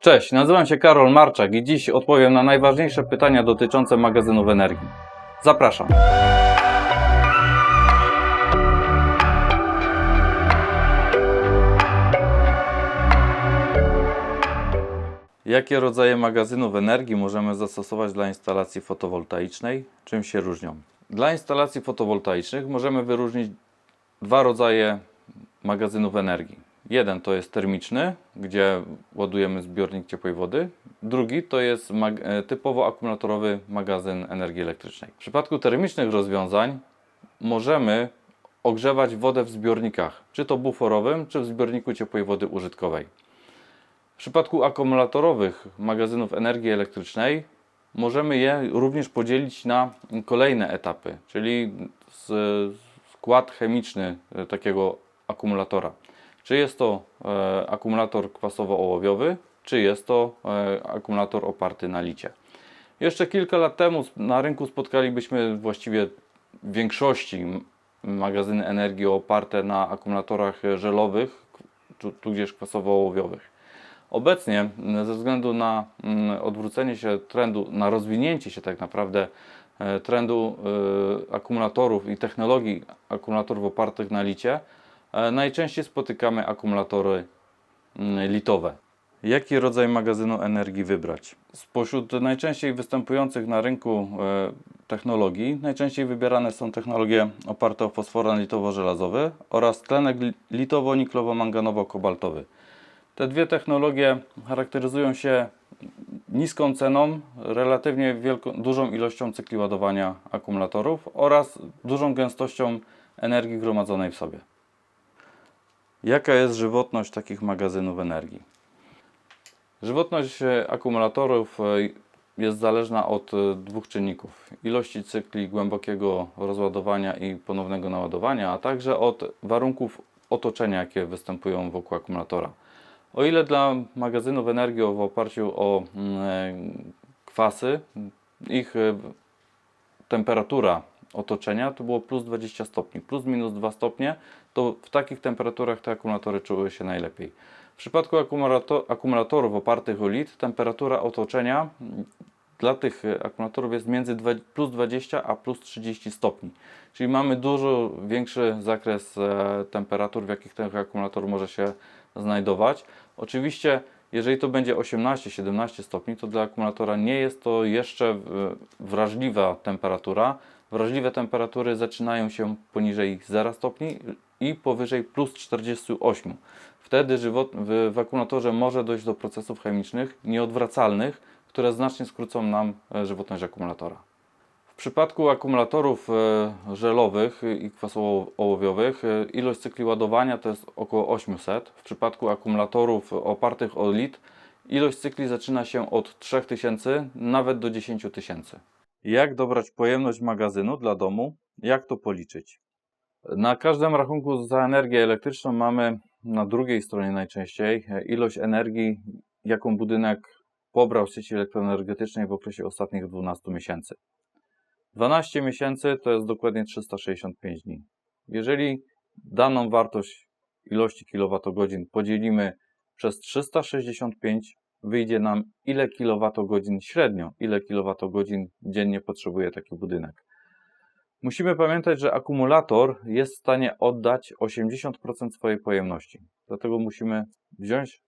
Cześć, nazywam się Karol Marczak i dziś odpowiem na najważniejsze pytania dotyczące magazynów energii. Zapraszam. Jakie rodzaje magazynów energii możemy zastosować dla instalacji fotowoltaicznej? Czym się różnią? Dla instalacji fotowoltaicznych możemy wyróżnić dwa rodzaje magazynów energii. Jeden to jest termiczny, gdzie ładujemy zbiornik ciepłej wody. Drugi to jest mag- e, typowo akumulatorowy magazyn energii elektrycznej. W przypadku termicznych rozwiązań możemy ogrzewać wodę w zbiornikach, czy to buforowym, czy w zbiorniku ciepłej wody użytkowej. W przypadku akumulatorowych magazynów energii elektrycznej możemy je również podzielić na kolejne etapy, czyli skład chemiczny e, takiego akumulatora. Czy jest to e, akumulator kwasowo-ołowiowy, czy jest to e, akumulator oparty na licie. Jeszcze kilka lat temu na rynku spotkalibyśmy właściwie w większości magazyny energii oparte na akumulatorach żelowych, tu- tudzież kwasowo-ołowiowych. Obecnie, ze względu na odwrócenie się trendu, na rozwinięcie się tak naprawdę e, trendu akumulatorów i technologii akumulatorów opartych na licie, najczęściej spotykamy akumulatory mm, litowe. Jaki rodzaj magazynu energii wybrać? Spośród najczęściej występujących na rynku e, technologii, najczęściej wybierane są technologie oparte o fosforan litowo-żelazowy oraz tlenek li- litowo-niklowo-manganowo-kobaltowy. Te dwie technologie charakteryzują się niską ceną, relatywnie wielką, dużą ilością cykli ładowania akumulatorów oraz dużą gęstością energii gromadzonej w sobie. Jaka jest żywotność takich magazynów energii? Żywotność e, akumulatorów e, jest zależna od e, dwóch czynników: ilości cykli głębokiego rozładowania i ponownego naładowania, a także od warunków otoczenia, jakie występują wokół akumulatora. O ile dla magazynów energii w oparciu o mm, kwasy, ich temperatura otoczenia to było plus 20 stopni, plus minus 2 stopnie, to w takich temperaturach te akumulatory czuły się najlepiej. W przypadku akumulato- akumulatorów opartych o lit, temperatura otoczenia mm, dla tych e, akumulatorów jest między plus 20 a plus 30 stopni. Czyli mamy dużo większy zakres e, temperatur, w jakich ten akumulator może się znajdować. Oczywiście, jeżeli to będzie 18-17 stopni, to dla akumulatora nie jest to jeszcze e, wrażliwa temperatura. Wrażliwe temperatury zaczynają się poniżej 0 stopni i powyżej plus 48. Wtedy żywot, w, w akumulatorze może dojść do procesów chemicznych nieodwracalnych, które znacznie skrócą nam e, żywotność akumulatora. W przypadku akumulatorów e, żelowych i kwasowo-ołowiowych e, ilość cykli ładowania to jest około 800. W przypadku akumulatorów opartych o lit ilość cykli zaczyna się od 3000 nawet do 10 tysięcy. Jak dobrać pojemność magazynu dla domu? Jak to policzyć? Na każdym rachunku za energię elektryczną mamy na drugiej stronie najczęściej e, ilość energii, jaką budynek pobrał z sieci elektroenergetycznej w okresie ostatnich 12 miesięcy. 12 miesięcy to jest dokładnie 365 dni. Jeżeli daną wartość ilości kilowatogodzin podzielimy przez 365, wyjdzie nam ile kilowatogodzin średnio, ile kilowatogodzin dziennie potrzebuje taki budynek. Musimy pamiętać, że akumulator jest w stanie oddać 80% swojej pojemności. Dlatego musimy wziąć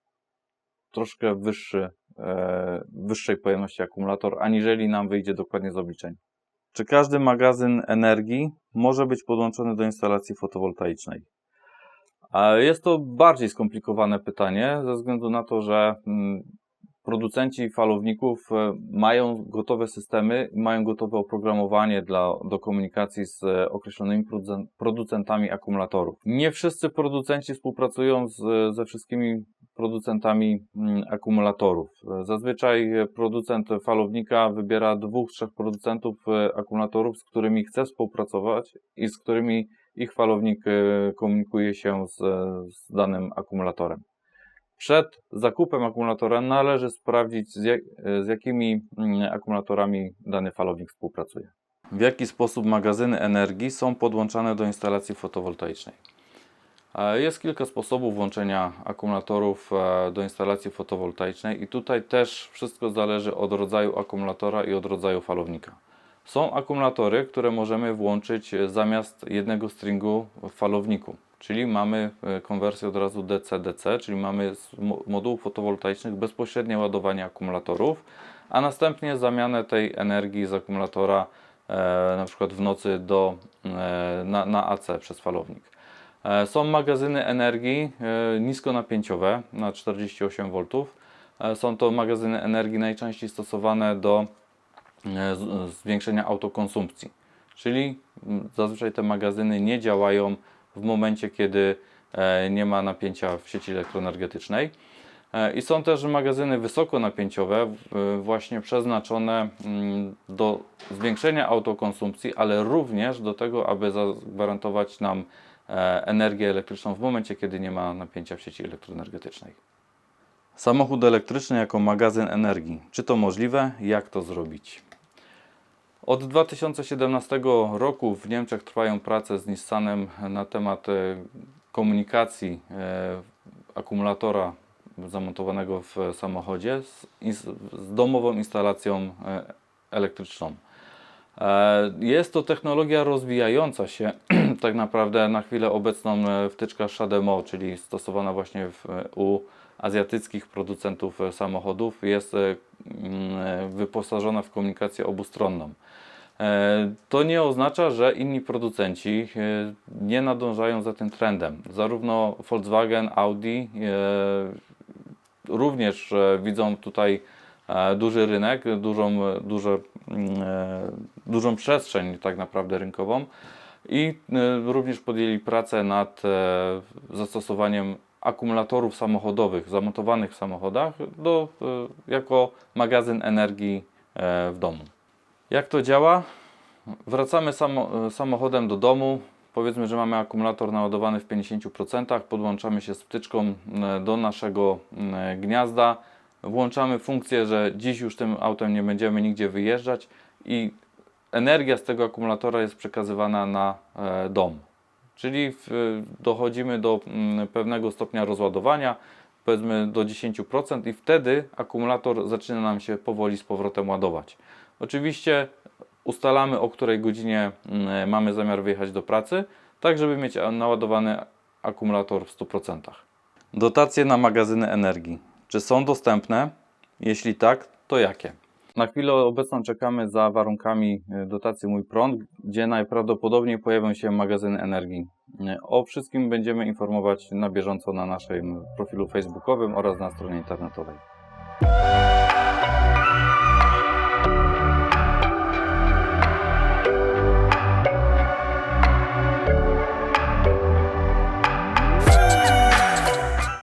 troszkę wyższy, e, wyższej pojemności akumulator, aniżeli nam wyjdzie dokładnie z obliczeń. Czy każdy magazyn energii może być podłączony do instalacji fotowoltaicznej? Jest to bardziej skomplikowane pytanie, ze względu na to, że mm, producenci falowników e, mają gotowe systemy, mają gotowe oprogramowanie dla, do komunikacji z e, określonymi producen- producentami akumulatorów. Nie wszyscy producenci współpracują z, ze wszystkimi producentami mm, akumulatorów. E, Zazwyczaj e, producent falownika wybiera dwóch, trzech producentów e, akumulatorów, z którymi chce współpracować i z którymi ich falownik e, komunikuje się z, z danym akumulatorem. Przed zakupem akumulatora należy sprawdzić, z, jak, z jakimi mm, akumulatorami dany falownik współpracuje. W jaki sposób magazyny energii są podłączane do instalacji fotowoltaicznej? E, Jest kilka sposobów włączenia akumulatorów e, do instalacji fotowoltaicznej i tutaj też wszystko zależy od rodzaju akumulatora i od rodzaju falownika. Są akumulatory, które możemy włączyć e, zamiast jednego stringu w falowniku, czyli mamy e, konwersję od razu DC-DC, czyli mamy z mo- modułów fotowoltaicznych bezpośrednie ładowanie akumulatorów, a następnie zamianę tej energii z akumulatora e, na przykład w nocy do, e, na, na AC przez falownik. E, Są magazyny energii e, niskonapięciowe na 48 V. E, Są to magazyny energii najczęściej stosowane do zwiększenia autokonsumpcji. Czyli zazwyczaj te magazyny nie działają w momencie, kiedy e, nie ma napięcia w sieci elektroenergetycznej. E, I są też magazyny wysokonapięciowe, właśnie przeznaczone do zwiększenia autokonsumpcji, ale również do tego, aby zagwarantować nam e, energię elektryczną w momencie, kiedy nie ma napięcia w sieci elektroenergetycznej. Samochód elektryczny jako magazyn energii. Czy to możliwe? Jak to zrobić? Od 2017 roku w Niemczech trwają prace z Nissanem na temat e, komunikacji e, akumulatora zamontowanego w samochodzie z, domową instalacją e, elektryczną. Jest to technologia rozwijająca się. tak naprawdę na chwilę obecną wtyczka Shademo, czyli stosowana właśnie w, u azjatyckich producentów e, samochodów, jest e, mm, e, wyposażona w komunikację obustronną. To nie oznacza, że inni producenci nie nadążają za tym trendem. Zarówno Volkswagen, Audi również widzą tutaj duży rynek, dużą, duże, mm, dużą przestrzeń tak naprawdę rynkową i również podjęli pracę nad zastosowaniem akumulatorów samochodowych zamontowanych w samochodach do, e, jako magazyn energii e, w domu. Jak to działa? Wracamy samo, samochodem do domu. Powiedzmy, że mamy akumulator naładowany w 50%, podłączamy się z wtyczką e, do naszego e, gniazda, włączamy funkcję, że dziś już tym autem nie będziemy nigdzie wyjeżdżać i energia z tego akumulatora jest przekazywana na e, dom. Czyli w, dochodzimy do mm, pewnego stopnia rozładowania, powiedzmy do 10% i wtedy akumulator zaczyna nam się powoli z powrotem ładować. Oczywiście ustalamy o której godzinie mm, mamy zamiar wyjechać do pracy, tak żeby mieć naładowany akumulator w 100%. Dotacje na magazyny energii. Czy są dostępne? Jeśli tak, to jakie? Na chwilę obecną czekamy za warunkami e, dotacji Mój Prąd, gdzie najprawdopodobniej pojawią się magazyny energii. E, o wszystkim będziemy informować na bieżąco na naszym profilu facebookowym oraz na stronie internetowej.